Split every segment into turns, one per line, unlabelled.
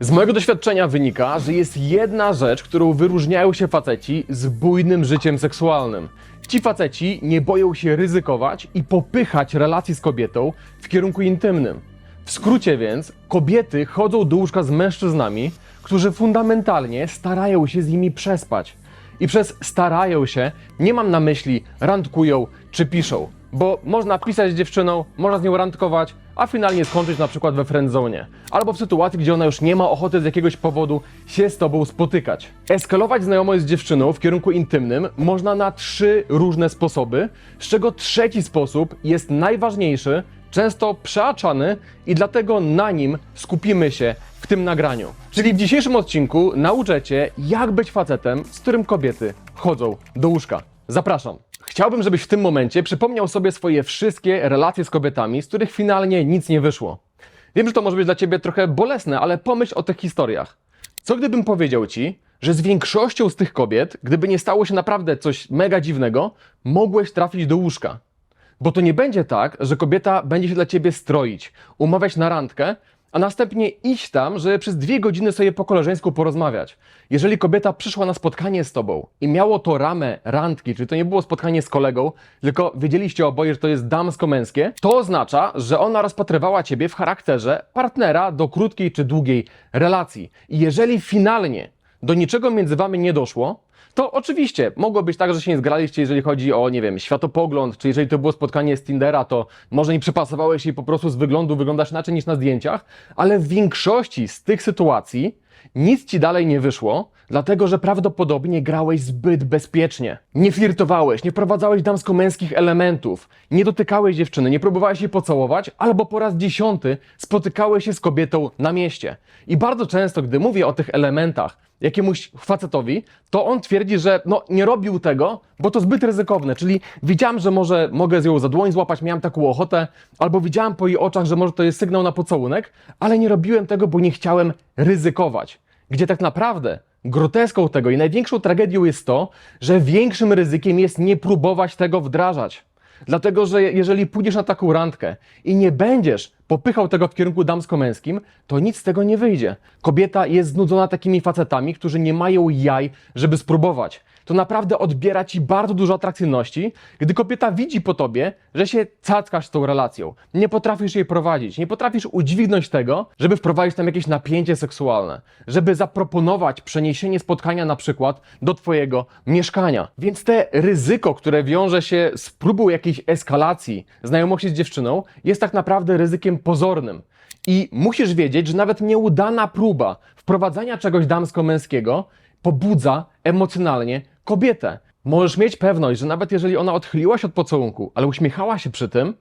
Z mojego doświadczenia wynika, że jest jedna rzecz, którą wyróżniają się faceci z bujnym życiem seksualnym. Ci faceci nie boją się ryzykować i popychać relacji z kobietą w kierunku intymnym. W skrócie więc, kobiety chodzą do łóżka z mężczyznami, którzy fundamentalnie starają się z nimi przespać. I przez starają się nie mam na myśli randkują czy piszą, bo można pisać z dziewczyną, można z nią randkować, a finalnie skończyć na przykład we friendzone. Albo w sytuacji, gdzie ona już nie ma ochoty z jakiegoś powodu się z tobą spotykać. Eskalować znajomość z dziewczyną w kierunku intymnym można na trzy różne sposoby, z czego trzeci sposób jest najważniejszy, często przeaczany i dlatego na nim skupimy się w tym nagraniu. Czyli w dzisiejszym odcinku nauczę Cię, jak być facetem, z którym kobiety chodzą do łóżka. Zapraszam. Chciałbym, żebyś w tym momencie przypomniał sobie swoje wszystkie relacje z kobietami, z których finalnie nic nie wyszło. Wiem, że to może być dla Ciebie trochę bolesne, ale pomyśl o tych historiach. Co gdybym powiedział Ci, że z większością z tych kobiet, gdyby nie stało się naprawdę coś mega dziwnego, mogłeś trafić do łóżka? Bo to nie będzie tak, że kobieta będzie się dla ciebie stroić, umawiać na randkę, a następnie iść tam, żeby przez dwie godziny sobie po koleżeńsku porozmawiać. Jeżeli kobieta przyszła na spotkanie z tobą i miało to ramę randki, czyli to nie było spotkanie z kolegą, tylko wiedzieliście oboje, że to jest damsko-męskie, to oznacza, że ona rozpatrywała ciebie w charakterze partnera do krótkiej czy długiej relacji. I jeżeli finalnie do niczego między wami nie doszło, to oczywiście mogło być tak, że się nie zgraliście, jeżeli chodzi o, nie wiem, światopogląd, czy jeżeli to było spotkanie z Tindera, to może nie przypasowałeś jej po prostu z wyglądu, wyglądasz inaczej niż na zdjęciach, ale w większości z tych sytuacji nic ci dalej nie wyszło, dlatego że prawdopodobnie grałeś zbyt bezpiecznie. Nie flirtowałeś, nie wprowadzałeś damsko-męskich elementów, nie dotykałeś dziewczyny, nie próbowałeś jej pocałować, albo po raz dziesiąty spotykałeś się z kobietą na mieście. I bardzo często, gdy mówię o tych elementach, jakiemuś facetowi, to on twierdzi, że no, nie robił tego, bo to zbyt ryzykowne. Czyli widziałem, że może mogę z ją za dłoń złapać, miałem taką ochotę, albo widziałem po jej oczach, że może to jest sygnał na pocałunek, ale nie robiłem tego, bo nie chciałem ryzykować. Gdzie tak naprawdę groteską tego i największą tragedią jest to, że większym ryzykiem jest nie próbować tego wdrażać. Dlatego, że jeżeli pójdziesz na taką randkę i nie będziesz popychał tego w kierunku damsko-męskim, to nic z tego nie wyjdzie. Kobieta jest znudzona takimi facetami, którzy nie mają jaj, żeby spróbować. To naprawdę odbiera ci bardzo dużo atrakcyjności, gdy kobieta widzi po tobie, że się cackasz z tą relacją. Nie potrafisz jej prowadzić, nie potrafisz udźwignąć tego, żeby wprowadzić tam jakieś napięcie seksualne, żeby zaproponować przeniesienie spotkania na przykład do twojego mieszkania. Więc te ryzyko, które wiąże się z próbą jakiejś eskalacji znajomości z dziewczyną, jest tak naprawdę ryzykiem pozornym. I musisz wiedzieć, że nawet nieudana próba wprowadzania czegoś damsko-męskiego pobudza emocjonalnie kobietę. Możesz mieć pewność, że nawet jeżeli ona odchyliła się od pocałunku, ale uśmiechała się przy tym,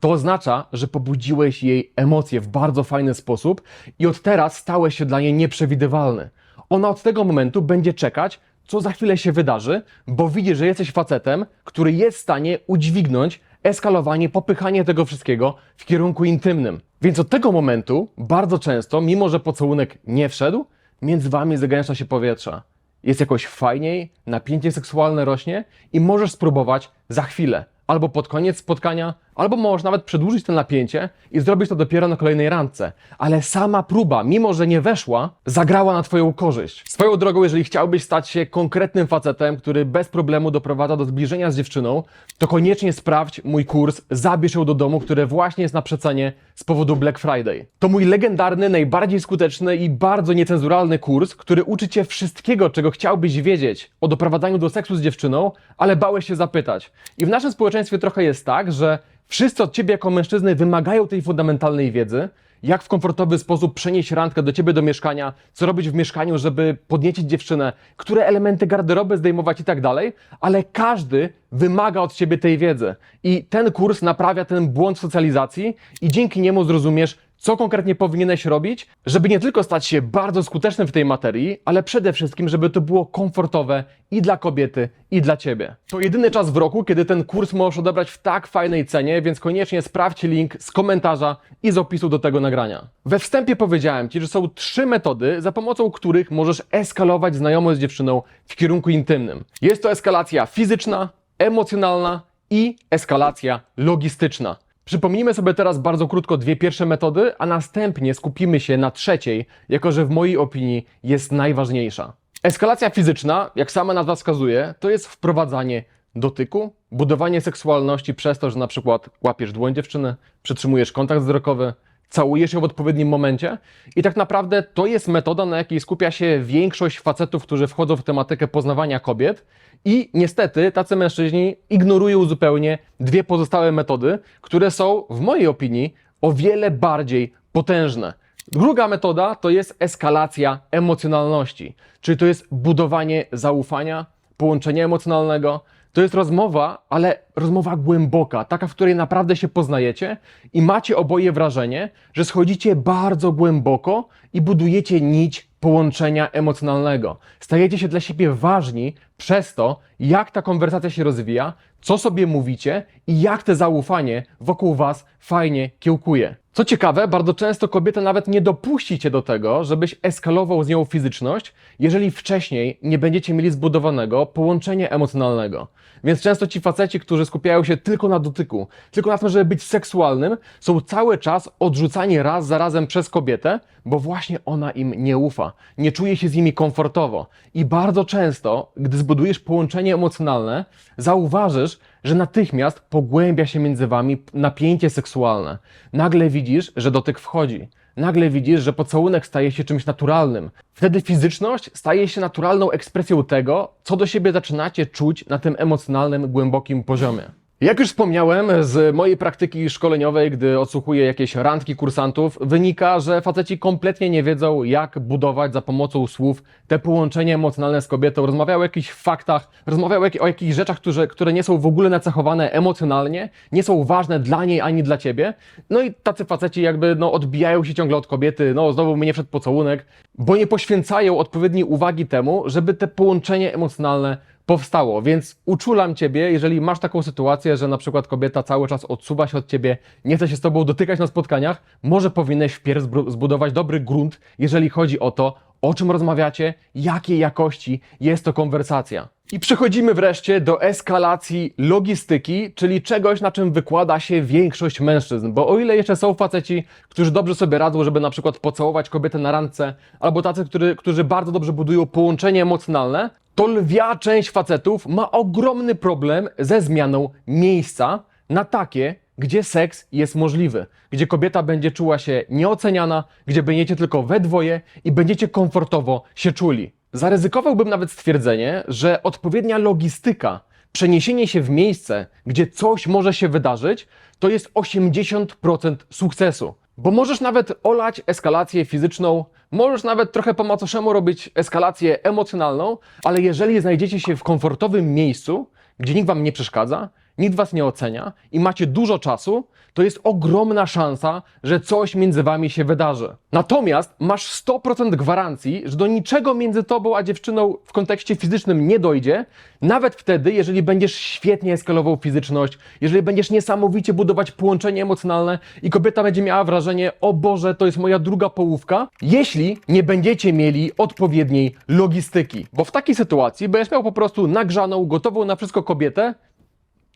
to oznacza, że pobudziłeś jej emocje w bardzo fajny sposób i od teraz stałeś się dla niej nieprzewidywalny. Ona od tego momentu będzie czekać, co za chwilę się wydarzy, bo widzi, że jesteś facetem, który jest w stanie udźwignąć eskalowanie, popychanie tego wszystkiego w kierunku intymnym. Więc od tego momentu bardzo często, mimo że pocałunek nie wszedł, między wami zagęszcza się powietrze. Jest jakoś fajniej, napięcie seksualne rośnie i możesz spróbować za chwilę. Albo pod koniec spotkania, albo możesz nawet przedłużyć to napięcie i zrobić to dopiero na kolejnej randce. Ale sama próba, mimo że nie weszła, zagrała na Twoją korzyść. Swoją drogą, jeżeli chciałbyś stać się konkretnym facetem, który bez problemu doprowadza do zbliżenia z dziewczyną, to koniecznie sprawdź mój kurs Zabierz ją do domu, który właśnie jest na przecenie z powodu Black Friday. To mój legendarny, najbardziej skuteczny i bardzo niecenzuralny kurs, który uczy Cię wszystkiego, czego chciałbyś wiedzieć o doprowadzaniu do seksu z dziewczyną, ale bałeś się zapytać. I w naszym społeczeństwie trochę jest tak, że Wszyscy od ciebie jako mężczyzny wymagają tej fundamentalnej wiedzy, jak w komfortowy sposób przenieść randkę do ciebie do mieszkania, co robić w mieszkaniu, żeby podniecić dziewczynę, które elementy garderoby zdejmować i tak dalej, ale każdy wymaga od ciebie tej wiedzy. I ten kurs naprawia ten błąd socjalizacji i dzięki niemu zrozumiesz, co konkretnie powinieneś robić, żeby nie tylko stać się bardzo skutecznym w tej materii, ale przede wszystkim, żeby to było komfortowe i dla kobiety, i dla ciebie. To jedyny czas w roku, kiedy ten kurs możesz odebrać w tak fajnej cenie, więc koniecznie sprawdź link z komentarza i z opisu do tego nagrania. We wstępie powiedziałem Ci, że są trzy metody, za pomocą których możesz eskalować znajomość z dziewczyną w kierunku intymnym. Jest to eskalacja fizyczna, emocjonalna i eskalacja logistyczna. Przypomnijmy sobie teraz bardzo krótko dwie pierwsze metody, a następnie skupimy się na trzeciej, jako że w mojej opinii jest najważniejsza. Eskalacja fizyczna, jak sama nazwa wskazuje, to jest wprowadzanie dotyku, budowanie seksualności przez to, że na przykład łapiesz dłoń dziewczyny, przytrzymujesz kontakt wzrokowy, całujesz ją w odpowiednim momencie i tak naprawdę to jest metoda, na jakiej skupia się większość facetów, którzy wchodzą w tematykę poznawania kobiet i niestety tacy mężczyźni ignorują zupełnie dwie pozostałe metody, które są w mojej opinii o wiele bardziej potężne. Druga metoda to jest eskalacja emocjonalności, czyli to jest budowanie zaufania, połączenia emocjonalnego. To jest rozmowa, ale rozmowa głęboka, taka, w której naprawdę się poznajecie i macie oboje wrażenie, że schodzicie bardzo głęboko i budujecie nić połączenia emocjonalnego. Stajecie się dla siebie ważni przez to, jak ta konwersacja się rozwija, co sobie mówicie i jak te zaufanie wokół Was fajnie kiełkuje. Co ciekawe, bardzo często kobieta nawet nie dopuści cię do tego, żebyś eskalował z nią fizyczność, jeżeli wcześniej nie będziecie mieli zbudowanego połączenia emocjonalnego. Więc często ci faceci, którzy skupiają się tylko na dotyku, tylko na tym, żeby być seksualnym, są cały czas odrzucani raz za razem przez kobietę, bo właśnie ona im nie ufa, nie czuje się z nimi komfortowo. I bardzo często, gdy zbudujesz połączenie emocjonalne, zauważysz, że natychmiast pogłębia się między wami napięcie seksualne. Nagle widzisz, że dotyk wchodzi. Nagle widzisz, że pocałunek staje się czymś naturalnym. Wtedy fizyczność staje się naturalną ekspresją tego, co do siebie zaczynacie czuć na tym emocjonalnym, głębokim poziomie. Jak już wspomniałem, z mojej praktyki szkoleniowej, gdy odsłuchuję jakieś randki kursantów, wynika, że faceci kompletnie nie wiedzą, jak budować za pomocą słów te połączenie emocjonalne z kobietą. Rozmawiają o jakichś faktach, rozmawiają o jakichś rzeczach, które, które nie są w ogóle nacechowane emocjonalnie, nie są ważne dla niej ani dla ciebie. No i tacy faceci jakby no, odbijają się ciągle od kobiety, no znowu mnie wszedł pocałunek, bo nie poświęcają odpowiedniej uwagi temu, żeby te połączenie emocjonalne powstało, więc uczulam ciebie, jeżeli masz taką sytuację, że na przykład kobieta cały czas odsuwa się od ciebie, nie chce się z tobą dotykać na spotkaniach, może powinieneś wpierw zbudować dobry grunt, jeżeli chodzi o to, o czym rozmawiacie, jakiej jakości jest to konwersacja. I przechodzimy wreszcie do eskalacji logistyki, czyli czegoś, na czym wykłada się większość mężczyzn. Bo o ile jeszcze są faceci, którzy dobrze sobie radzą, żeby na przykład pocałować kobietę na randce, albo tacy, którzy, którzy bardzo dobrze budują połączenie emocjonalne, to lwia część facetów ma ogromny problem ze zmianą miejsca na takie, gdzie seks jest możliwy, gdzie kobieta będzie czuła się nieoceniana, gdzie będziecie tylko we dwoje i będziecie komfortowo się czuli. Zaryzykowałbym nawet stwierdzenie, że odpowiednia logistyka, przeniesienie się w miejsce, gdzie coś może się wydarzyć, to jest 80% sukcesu. Bo możesz nawet olać eskalację fizyczną, możesz nawet trochę po macoszemu robić eskalację emocjonalną, ale jeżeli znajdziecie się w komfortowym miejscu, gdzie nikt wam nie przeszkadza, nikt was nie ocenia i macie dużo czasu, to jest ogromna szansa, że coś między wami się wydarzy. Natomiast masz 100% gwarancji, że do niczego między tobą a dziewczyną w kontekście fizycznym nie dojdzie, nawet wtedy, jeżeli będziesz świetnie eskalował fizyczność, jeżeli będziesz niesamowicie budować połączenie emocjonalne i kobieta będzie miała wrażenie, o Boże, to jest moja druga połówka, jeśli nie będziecie mieli odpowiedniej logistyki. Bo w takiej sytuacji będziesz miał po prostu nagrzaną, gotową na wszystko kobietę,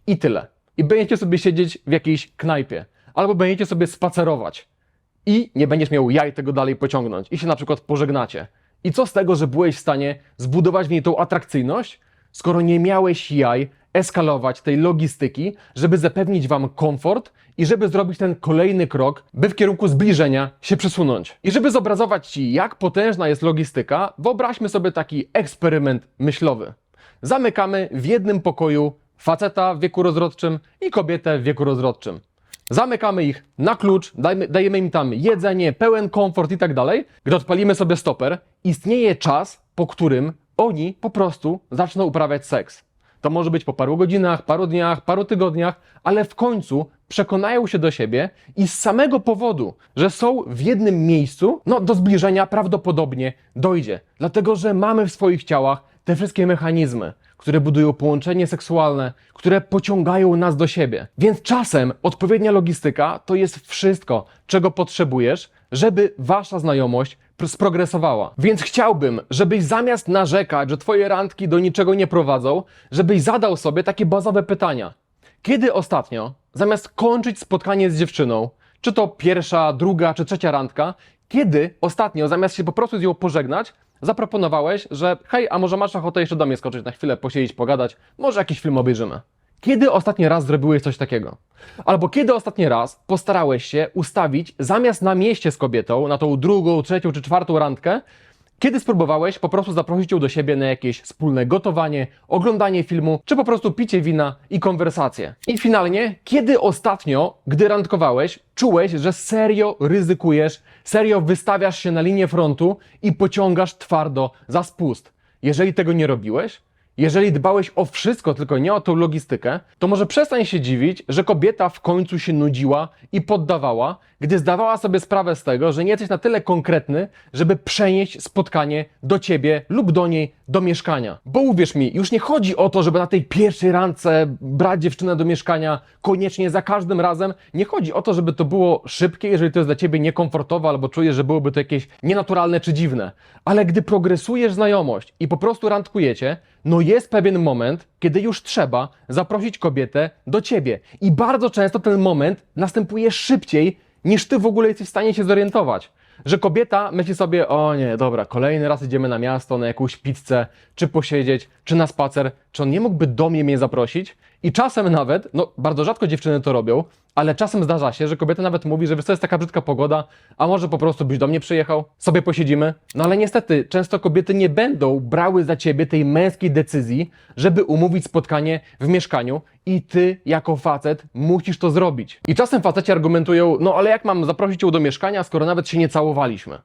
i tyle. I będziecie sobie siedzieć w jakiejś knajpie, albo będziecie sobie spacerować i nie będziesz miał jaj tego dalej pociągnąć i się na przykład pożegnacie. I co z tego, że byłeś w stanie zbudować w niej tą atrakcyjność, skoro nie miałeś jaj eskalować tej logistyki, żeby zapewnić wam komfort i żeby zrobić ten kolejny krok, by w kierunku zbliżenia się przesunąć. I żeby zobrazować ci, jak potężna jest logistyka, wyobraźmy sobie taki eksperyment myślowy. Zamykamy w jednym pokoju faceta w wieku rozrodczym i kobietę w wieku rozrodczym. Zamykamy ich na klucz, dajmy, dajemy im tam jedzenie, pełen komfort i tak dalej. Gdy odpalimy sobie stoper, istnieje czas, po którym oni po prostu zaczną uprawiać seks. To może być po paru godzinach, paru dniach, paru tygodniach, ale w końcu przekonają się do siebie i z samego powodu, że są w jednym miejscu, no do zbliżenia prawdopodobnie dojdzie. Dlatego, że mamy w swoich ciałach te wszystkie mechanizmy, które budują połączenie seksualne, które pociągają nas do siebie. Więc czasem odpowiednia logistyka to jest wszystko, czego potrzebujesz, żeby wasza znajomość pr- sprogresowała. Więc chciałbym, żebyś zamiast narzekać, że twoje randki do niczego nie prowadzą, żebyś zadał sobie takie bazowe pytania. Kiedy ostatnio, zamiast kończyć spotkanie z dziewczyną, czy to pierwsza, druga, czy trzecia randka, kiedy ostatnio, zamiast się po prostu z nią pożegnać, zaproponowałeś, że hej, a może masz ochotę jeszcze do mnie skoczyć na chwilę, posiedzieć, pogadać, może jakiś film obejrzymy. Kiedy ostatni raz zrobiłeś coś takiego? Albo kiedy ostatni raz postarałeś się ustawić zamiast na mieście z kobietą, na tą drugą, trzecią czy czwartą randkę, kiedy spróbowałeś po prostu zaprosić ją do siebie na jakieś wspólne gotowanie, oglądanie filmu, czy po prostu picie wina i konwersacje? I finalnie, kiedy ostatnio, gdy randkowałeś, czułeś, że serio ryzykujesz, serio wystawiasz się na linię frontu i pociągasz twardo za spust? Jeżeli tego nie robiłeś, jeżeli dbałeś o wszystko, tylko nie o tą logistykę, to może przestań się dziwić, że kobieta w końcu się nudziła i poddawała, gdy zdawała sobie sprawę z tego, że nie jesteś na tyle konkretny, żeby przenieść spotkanie do ciebie lub do niej do mieszkania. Bo uwierz mi, już nie chodzi o to, żeby na tej pierwszej randce brać dziewczynę do mieszkania koniecznie za każdym razem. Nie chodzi o to, żeby to było szybkie, jeżeli to jest dla ciebie niekomfortowe albo czujesz, że byłoby to jakieś nienaturalne czy dziwne. Ale gdy progresujesz znajomość i po prostu randkujecie, no jest pewien moment, kiedy już trzeba zaprosić kobietę do ciebie. I bardzo często ten moment następuje szybciej, niż ty w ogóle jesteś w stanie się zorientować. Że kobieta myśli sobie, o nie, dobra, kolejny raz idziemy na miasto, na jakąś pizzę, czy posiedzieć, czy na spacer, czy on nie mógłby do mnie mnie zaprosić? I czasem nawet, no bardzo rzadko dziewczyny to robią, ale czasem zdarza się, że kobieta nawet mówi, że wiesz jest taka brzydka pogoda, a może po prostu byś do mnie przyjechał, sobie posiedzimy. No ale niestety, często kobiety nie będą brały za ciebie tej męskiej decyzji, żeby umówić spotkanie w mieszkaniu i ty jako facet musisz to zrobić. I czasem faceci argumentują, no ale jak mam zaprosić ją do mieszkania, skoro nawet się nie całowaliśmy?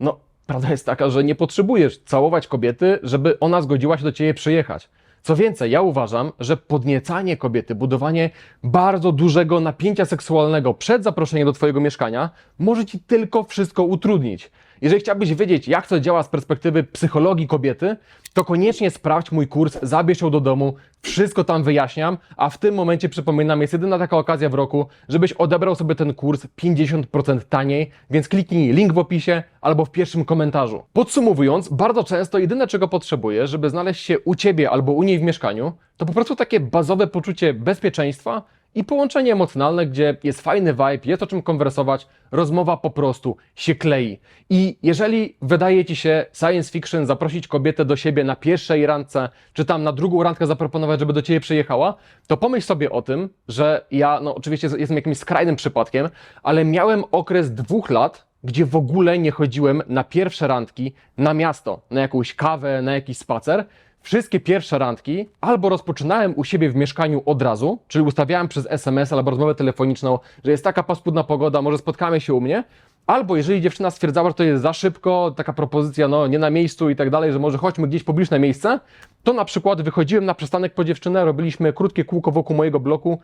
No, prawda jest taka, że nie potrzebujesz całować kobiety, żeby ona zgodziła się do ciebie przyjechać. Co więcej, ja uważam, że podniecanie kobiety, budowanie bardzo dużego napięcia seksualnego przed zaproszeniem do Twojego mieszkania może Ci tylko wszystko utrudnić. Jeżeli chciałbyś wiedzieć, jak to działa z perspektywy psychologii kobiety, to koniecznie sprawdź mój kurs, zabierz ją do domu, wszystko tam wyjaśniam, a w tym momencie przypominam, jest jedyna taka okazja w roku, żebyś odebrał sobie ten kurs 50% taniej, więc kliknij link w opisie albo w pierwszym komentarzu. Podsumowując, bardzo często jedyne czego potrzebuję, żeby znaleźć się u Ciebie albo u niej w mieszkaniu, to po prostu takie bazowe poczucie bezpieczeństwa i połączenie emocjonalne, gdzie jest fajny vibe, jest o czym konwersować, rozmowa po prostu się klei. I jeżeli wydaje Ci się science fiction zaprosić kobietę do siebie na pierwszej randce, czy tam na drugą randkę zaproponować, żeby do Ciebie przyjechała, to pomyśl sobie o tym, że ja, no oczywiście jestem jakimś skrajnym przypadkiem, ale miałem okres dwóch lat, gdzie w ogóle nie chodziłem na pierwsze randki na miasto, na jakąś kawę, na jakiś spacer, Wszystkie pierwsze randki albo rozpoczynałem u siebie w mieszkaniu od razu, czyli ustawiałem przez SMS albo rozmowę telefoniczną, że jest taka paskudna pogoda, może spotkamy się u mnie, albo jeżeli dziewczyna stwierdzała, że to jest za szybko, taka propozycja, no nie na miejscu i tak dalej, że może chodźmy gdzieś w publiczne miejsce, to na przykład wychodziłem na przystanek po dziewczynę, robiliśmy krótkie kółko wokół mojego bloku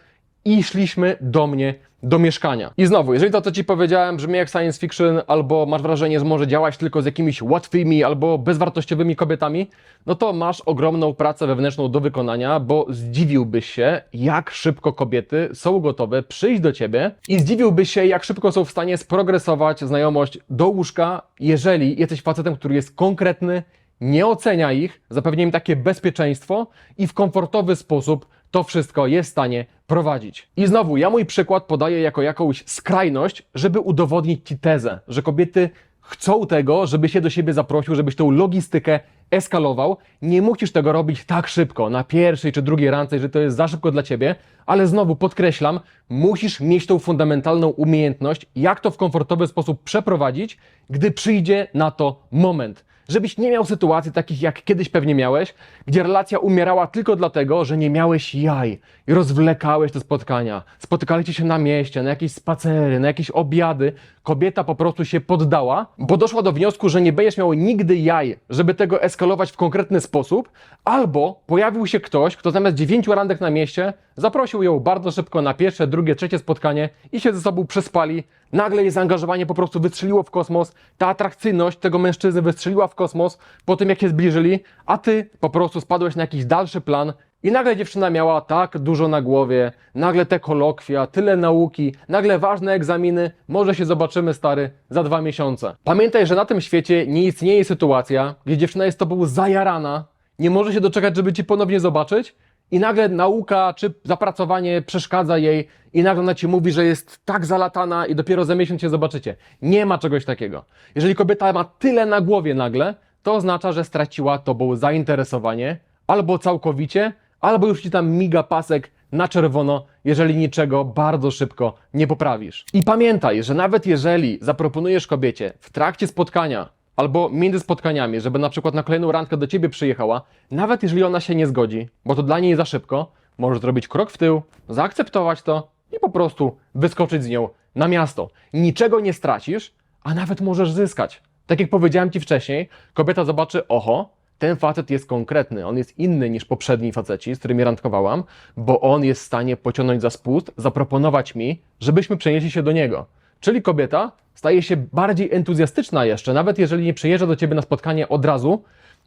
i szliśmy do mnie do mieszkania. I znowu, jeżeli to, co Ci powiedziałem, brzmi jak science fiction, albo masz wrażenie, że może działać tylko z jakimiś łatwymi albo bezwartościowymi kobietami, no to masz ogromną pracę wewnętrzną do wykonania, bo zdziwiłbyś się, jak szybko kobiety są gotowe przyjść do Ciebie i zdziwiłbyś się, jak szybko są w stanie sprogresować znajomość do łóżka, jeżeli jesteś facetem, który jest konkretny, nie ocenia ich, zapewnia im takie bezpieczeństwo i w komfortowy sposób to wszystko jest w stanie prowadzić. I znowu, ja mój przykład podaję jako jakąś skrajność, żeby udowodnić Ci tezę, że kobiety chcą tego, żeby się do siebie zaprosił, żebyś tą logistykę eskalował. Nie musisz tego robić tak szybko, na pierwszej czy drugiej randce, że to jest za szybko dla Ciebie, ale znowu podkreślam, musisz mieć tą fundamentalną umiejętność, jak to w komfortowy sposób przeprowadzić, gdy przyjdzie na to moment żebyś nie miał sytuacji takich, jak kiedyś pewnie miałeś, gdzie relacja umierała tylko dlatego, że nie miałeś jaj i rozwlekałeś te spotkania. Spotykaliście się na mieście, na jakieś spacery, na jakieś obiady. Kobieta po prostu się poddała, bo doszła do wniosku, że nie będziesz miał nigdy jaj, żeby tego eskalować w konkretny sposób, albo pojawił się ktoś, kto zamiast dziewięciu randek na mieście, zaprosił ją bardzo szybko na pierwsze, drugie, trzecie spotkanie i się ze sobą przespali. Nagle jej zaangażowanie po prostu wystrzeliło w kosmos, ta atrakcyjność tego mężczyzny wystrzeliła w kosmos po tym, jak się zbliżyli, a ty po prostu spadłeś na jakiś dalszy plan i nagle dziewczyna miała tak dużo na głowie, nagle te kolokwia, tyle nauki, nagle ważne egzaminy, może się zobaczymy stary za dwa miesiące. Pamiętaj, że na tym świecie nie istnieje sytuacja, gdzie dziewczyna jest tobą zajarana, nie może się doczekać, żeby cię ponownie zobaczyć i nagle nauka czy zapracowanie przeszkadza jej i nagle ona ci mówi, że jest tak zalatana i dopiero za miesiąc się zobaczycie. Nie ma czegoś takiego. Jeżeli kobieta ma tyle na głowie nagle, to oznacza, że straciła tobą zainteresowanie albo całkowicie, albo już ci tam miga pasek na czerwono, jeżeli niczego bardzo szybko nie poprawisz. I pamiętaj, że nawet jeżeli zaproponujesz kobiecie w trakcie spotkania albo między spotkaniami, żeby na przykład na kolejną randkę do ciebie przyjechała, nawet jeżeli ona się nie zgodzi, bo to dla niej za szybko, możesz zrobić krok w tył, zaakceptować to i po prostu wyskoczyć z nią na miasto. Niczego nie stracisz, a nawet możesz zyskać. Tak jak powiedziałem ci wcześniej, kobieta zobaczy, oho, ten facet jest konkretny, on jest inny niż poprzedni faceci, z którymi randkowałam, bo on jest w stanie pociągnąć za spust, zaproponować mi, żebyśmy przenieśli się do niego. Czyli kobieta staje się bardziej entuzjastyczna jeszcze, nawet jeżeli nie przyjeżdża do ciebie na spotkanie od razu,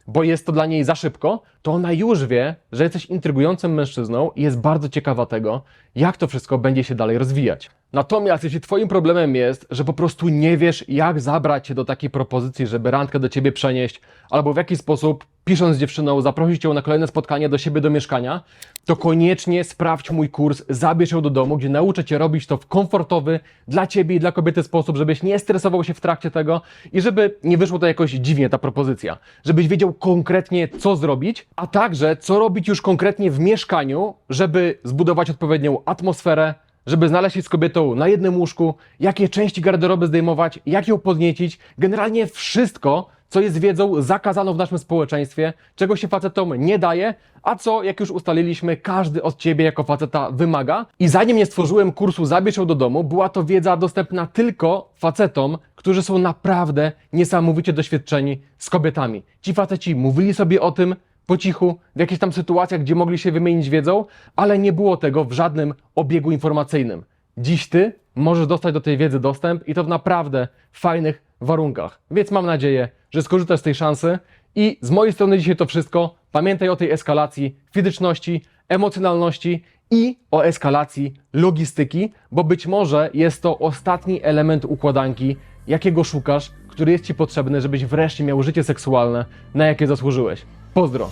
bo jest to dla niej za szybko, to ona już wie, że jesteś intrygującym mężczyzną i jest bardzo ciekawa tego, jak to wszystko będzie się dalej rozwijać. Natomiast jeśli twoim problemem jest, że po prostu nie wiesz, jak zabrać się do takiej propozycji, żeby randkę do ciebie przenieść, albo w jaki sposób, pisząc z dziewczyną, zaprosić ją na kolejne spotkanie do siebie do mieszkania, to koniecznie sprawdź mój kurs, zabierz ją do domu, gdzie nauczę cię robić to w komfortowy dla ciebie i dla kobiety sposób, żebyś nie stresował się w trakcie tego i żeby nie wyszło to jakoś dziwnie ta propozycja. Żebyś wiedział konkretnie, co zrobić, a także co robić już konkretnie w mieszkaniu, żeby zbudować odpowiednią atmosferę, żeby znaleźć się z kobietą na jednym łóżku, jakie części garderoby zdejmować, jak ją podniecić, generalnie wszystko, co jest wiedzą zakazaną w naszym społeczeństwie, czego się facetom nie daje, a co, jak już ustaliliśmy, każdy od ciebie jako faceta wymaga. I zanim nie stworzyłem kursu Zabierz ją do domu, była to wiedza dostępna tylko facetom, którzy są naprawdę niesamowicie doświadczeni z kobietami. Ci faceci mówili sobie o tym, po cichu, w jakichś tam sytuacjach, gdzie mogli się wymienić wiedzą, ale nie było tego w żadnym obiegu informacyjnym. Dziś ty możesz dostać do tej wiedzy dostęp i to w naprawdę fajnych warunkach. Więc mam nadzieję, że skorzystasz z tej szansy i z mojej strony dzisiaj to wszystko. Pamiętaj o tej eskalacji fizyczności, emocjonalności i o eskalacji logistyki, bo być może jest to ostatni element układanki, jakiego szukasz, który jest Ci potrzebny, żebyś wreszcie miał życie seksualne, na jakie zasłużyłeś. Pozdro!